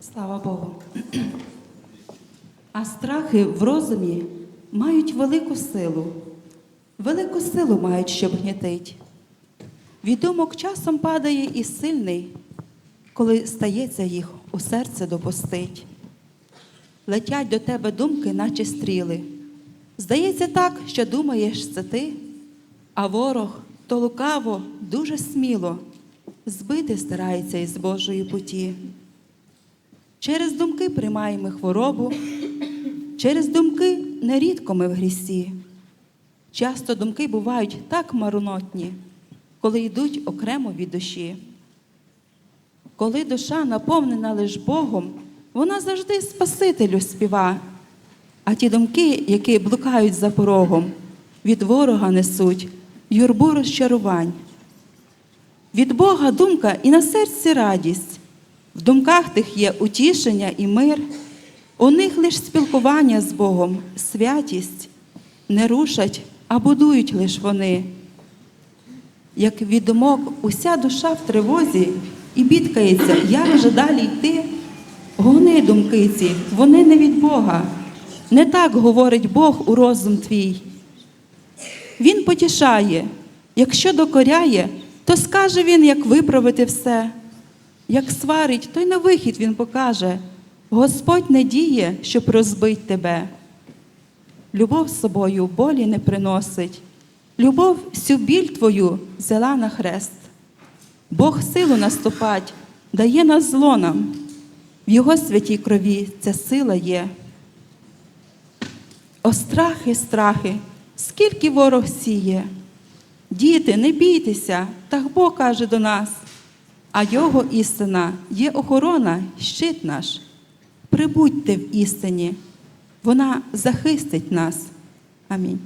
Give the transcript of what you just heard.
Слава Богу. А страхи в розумі мають велику силу. Велику силу мають, щоб гнітить. Від думок часом падає і сильний, коли стається їх у серце допустить. Летять до тебе думки, наче стріли. Здається так, що думаєш це ти, а ворог то лукаво, дуже сміло збити старається із Божої путі. Через думки приймаємо хворобу, через думки нерідко ми в грісі. Часто думки бувають так марнотні, коли йдуть окремо від душі. Коли душа наповнена лиш Богом, вона завжди Спасителю співа, а ті думки, які блукають за порогом, від ворога несуть юрбу розчарувань. Від Бога думка і на серці радість. В думках тих є утішення і мир, у них лиш спілкування з Богом, святість не рушать, а будують лиш вони. Як від думок уся душа в тривозі і бідкається, як же далі йти? Гони думки ці, вони не від Бога. Не так говорить Бог у розум твій. Він потішає, якщо докоряє, то скаже він, як виправити все. Як сварить, то й на вихід він покаже. Господь не діє, щоб розбить тебе. Любов собою болі не приносить. Любов всю біль твою взяла на хрест. Бог силу наступать, дає на зло нам. В Його святій крові ця сила є. О страхи, страхи, скільки ворог сіє. Діти, не бійтеся, так Бог каже до нас. А Його істина є охорона, щит наш. Прибудьте в істині, вона захистить нас. Амінь.